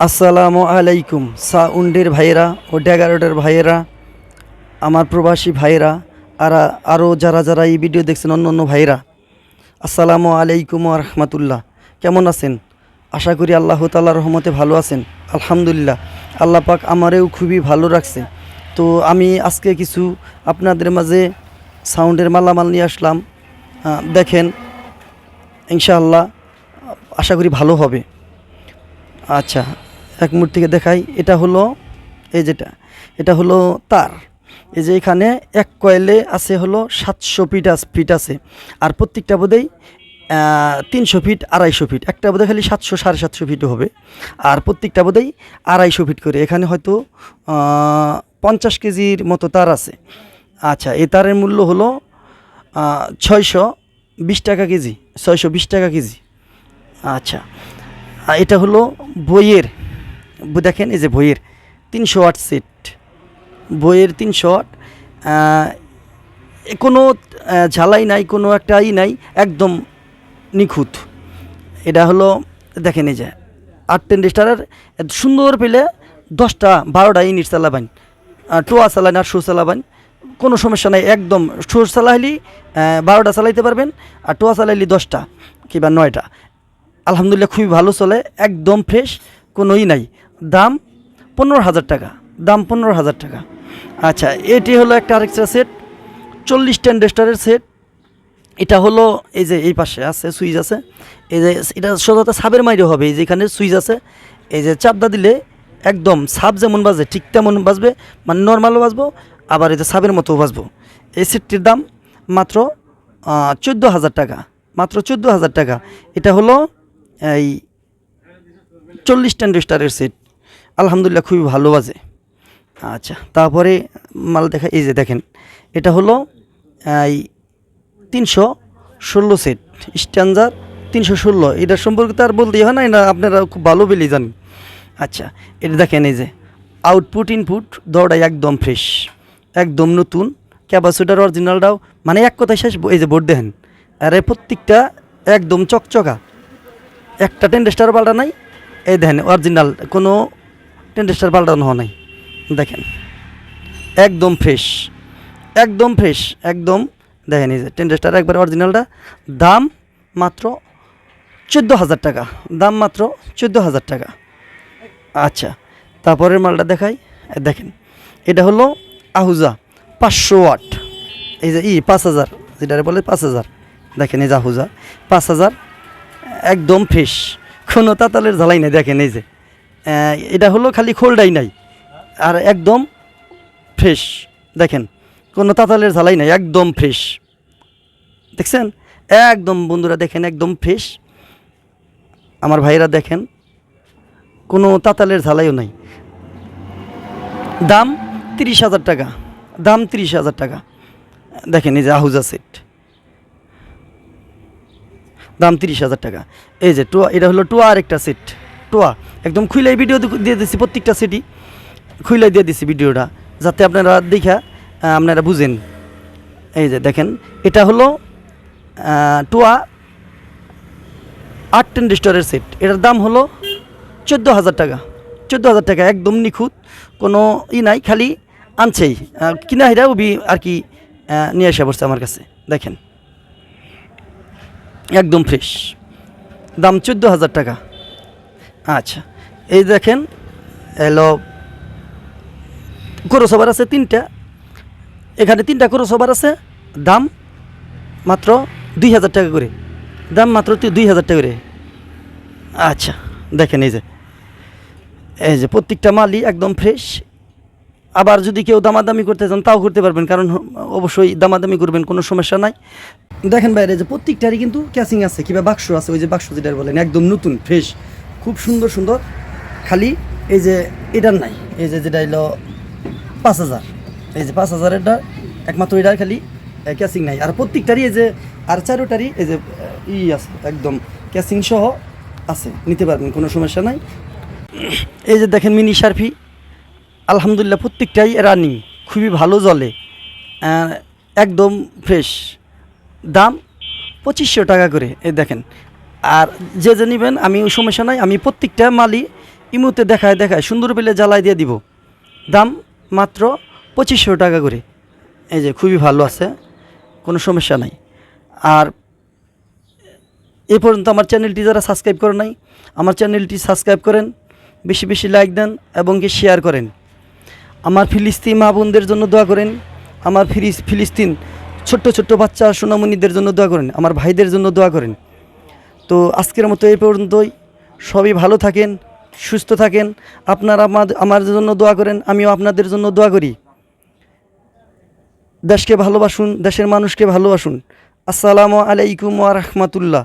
আসসালামু আলাইকুম, সাউন্ডের ভাইয়েরা ও ড্যাগারোডের ভাইয়েরা, আমার প্রবাসী ভাইয়েরা, আর আরও যারা যারা এই ভিডিও দেখছেন অন্য অন্য ভাইয়েরা, আসসালামু আলাইকুম রহমতুল্লাহ। কেমন আছেন? আশা করি আল্লাহ তাল্লাহ রহমতে ভালো আছেন। আলহামদুলিল্লাহ, আল্লাহ পাক আমারেও খুবই ভালো রাখছে। তো আমি আজকে কিছু আপনাদের মাঝে সাউন্ডের মালামাল নিয়ে আসলাম। দেখেন, ইনশাআল্লাহ, আশা করি ভালো হবে। আচ্ছা এক মুহূর্ত থেকে দেখাই। এটা হলো, এই যেটা, এটা হলো তার। এই যে এখানে এক কয়েলে আছে হলো সাতশো ফিট ফিট আছে। আর প্রত্যেকটা বোধেই তিনশো ফিট, আড়াইশো ফিট। একটা বোধহয় খালি সাতশো, সাড়ে সাতশো ফিটও হবে। আর প্রত্যেকটা বোধহয় আড়াইশো ফিট করে। এখানে হয়তো পঞ্চাশ কেজির মতো তার আছে। আচ্ছা এ তারের মূল্য হলো ছয়শো বিশ টাকা কেজি, ছয়শো বিশ টাকা কেজি। আচ্ছা এটা হলো বইয়ের দেখেন, এই যে বইয়ের, তিনশো আট সেট। বইয়ের তিনশো আট কোনো ঝালাই নাই, কোনো একটা ই নাই, একদম নিখুঁত। এটা হলো, দেখেন এই যে, আট টেন স্টারের সুন্দর পেলে দশটা, বারোটা ইউনিট চালাবেন টোয়া চালান আর শো চালাবেন, কোনো সমস্যা নাই, একদম শো চালাইলি বারোটা চালাইতে পারবেন, আর টোয়া চালাইলি দশটা, কিংবা নয়টা। আলহামদুলিল্লাহ খুবই ভালো চলে, একদম ফ্রেশ কোনোই নাই। দাম পনেরো হাজার টাকা, দাম পনেরো হাজার টাকা। আচ্ছা এটি হলো একটা আরেকটা সেট চল্লিশ টেন্ডেস্টারের সেট এটা হলো এই যে এই পাশে আছে, সুইচ আছে। এই যে এটা সোজাতে সাবের মাইরে হবে, এই যে এখানে সুইচ আছে। এই যে চাপদা দিলে একদম সাব যেমন বাজে, ঠিক তেমন বাজবে মানে নর্মালও বাজবো, আবার এই যে সাবের মতো বাজবো। এই সেটটির দাম মাত্র চোদ্দ হাজার টাকা, মাত্র চোদ্দ হাজার টাকা। এটা হলো এই চল্লিশ টেন্ডেস্টারের সেট আলহামদুলিল্লাহ খুবই ভালো বাজে। আচ্ছা তারপরে মাল দেখা এই যে দেখেন, এটা হলো এই তিনশো ষোলো সেট স্ট্যান্ডার তিনশো ষোলো। এটার সম্পর্কে তো আর বলতেই হয় না, এটা আপনারা খুব ভালো বেলি জানেন। আচ্ছা এটা দেখেন এই যে আউটপুট ইনপুট দৌড়াই একদম ফ্রেশ একদম নতুন। ক্যাপাসিটার অরিজিনালটাও মানে এক কথায় শেষ এই যে বোর্ড দেখেন, আর এই প্রত্যেকটা একদম চকচকা। একটা টেন্ডেস্টার পাল্টা নাই। এই দেখেন অরিজিনাল কোনো টেন্ডেস্টার পাল্টানো নাই। দেখেন, একদম ফ্রেশ একদম ফ্রেশ একদম, দেখেন এই যে টেন্ডেস্টার একবার অরিজিনালটা দাম মাত্র চোদ্দ হাজার টাকা, দাম মাত্র চোদ্দ হাজার টাকা। আচ্ছা তারপরের মালটা দেখাই, দেখেন, এটা হলো আহুজা পাঁচশো ওয়াট, এই যে ই পাঁচ হাজার যেটা বলে পাঁচ হাজার, দেখেন এই যে আহুজা, পাঁচ হাজার একদম ফ্রেশ কোনো তাতালের ঝালাই নাই, দেখেন এই যে। এটা হলো খালি খোলডাই নাই, আর একদম ফ্রেশ দেখেন, কোনো তাতালের ঝালাই নাই, একদম ফ্রেশ দেখছেন? একদম বন্ধুরা, দেখেন, একদম ফ্রেশ আমার ভাইরা দেখেন, কোনো তাতালের ঝালাইও নাই। দাম তিরিশ হাজার টাকা, দাম তিরিশ হাজার টাকা। দেখেন, এই যে আহুজ সেট দাম তিরিশ হাজার টাকা। এই যে টোয়া, এটা হলো টোয়া আর একটা সেট টোয়া, একদম খুইলাই ভিডিও দিয়ে দিচ্ছি প্রত্যেকটা সেটই খুইলাই দিয়ে দিচ্ছি ভিডিওটা যাতে আপনারা দেখা আপনারা বুঝেন। এই যে দেখেন, এটা হলো টোয়া আট টেন স্টোরের সেট এটার দাম হলো চোদ্দ হাজার টাকা। চোদ্দ হাজার টাকা, একদম নিখুঁত, কোনো ই নাই, খালি আনছেই। কিনা হেরা উবি আর কি নিয়ে আসা পড়ছে আমার কাছে। দেখেন। একদম ফ্রেশ দাম চোদ্দ হাজার টাকা। আচ্ছা এই দেখেন, এলো ক্রোসোভার আছে তিনটা। এখানে তিনটা ক্রোসোভার আছে, দাম মাত্র দুই হাজার টাকা করে। দাম মাত্র দুই হাজার টাকা করে। আচ্ছা দেখেন এই যে এই যে প্রত্যেকটা মালই একদম ফ্রেশ আবার যদি কেউ দামাদামি করতে চান, তাও করতে পারবেন, কারণ অবশ্যই দামাদামি করবেন, কোনো সমস্যা নাই। দেখেন বাইরে যে প্রত্যেকটারই কিন্তু ক্যাসিং আছে, কিংবা বাক্স আছে, ওই যে বাক্স যেটা বলেন, একদম নতুন ফ্রেশ খুব সুন্দর সুন্দর। খালি এই যে এটার নাই, এই যে যেটা হলো পাঁচ হাজার। এই যে পাঁচ হাজারেরটা একমাত্র এটার খালি ক্যাসিং নাই। আর প্রত্যেকটারই এই যে, আর চারোটারই এই যে, ই আছে, একদম ক্যাসিং সহ আছে, নিতে পারবেন, কোনো সমস্যা নাই। এই যে দেখেন মিনি সার্ফি আলহামদুলিল্লাহ প্রত্যেকটাই রানিং, খুবই ভালো জলে। একদম ফ্রেশ। দাম পঁচিশশো টাকা করে এ দেখেন। আর যে যে নেবেন, আমি ওই সমস্যা নাই, আমি প্রত্যেকটা মালই ইমুতে দেখায় দেখায়, সুন্দর পেলে জ্বালাই দিয়ে দিব। দাম মাত্র পঁচিশশো টাকা করে। এই যে খুবই ভালো আছে, কোনো সমস্যা নাই। আর এ পর্যন্ত আমার চ্যানেলটি যারা সাবস্ক্রাইব করে নাই, আমার চ্যানেলটি সাবস্ক্রাইব করেন, বেশি বেশি লাইক দেন এবং কি শেয়ার করেন। আমার ফিলিস্তিন মা বোনদের জন্য দোয়া করেন। আমার ফিরিস ফিলিস্তিন ছোট্ট ছোট্ট বাচ্চা সোনামণিদের জন্য দোয়া করেন। আমার ভাইদের জন্য দোয়া করেন। তো আজকের মতো এই পর্যন্তই। সবই ভালো থাকেন, সুস্থ থাকেন। আপনারা আমার আমার জন্য দোয়া করেন, আমিও আপনাদের জন্য দোয়া করি। দেশকে ভালোবাসুন, দেশের মানুষকে ভালোবাসুন। আসসালামু আলাইকুম ওয়া রাহমাতুল্লাহ।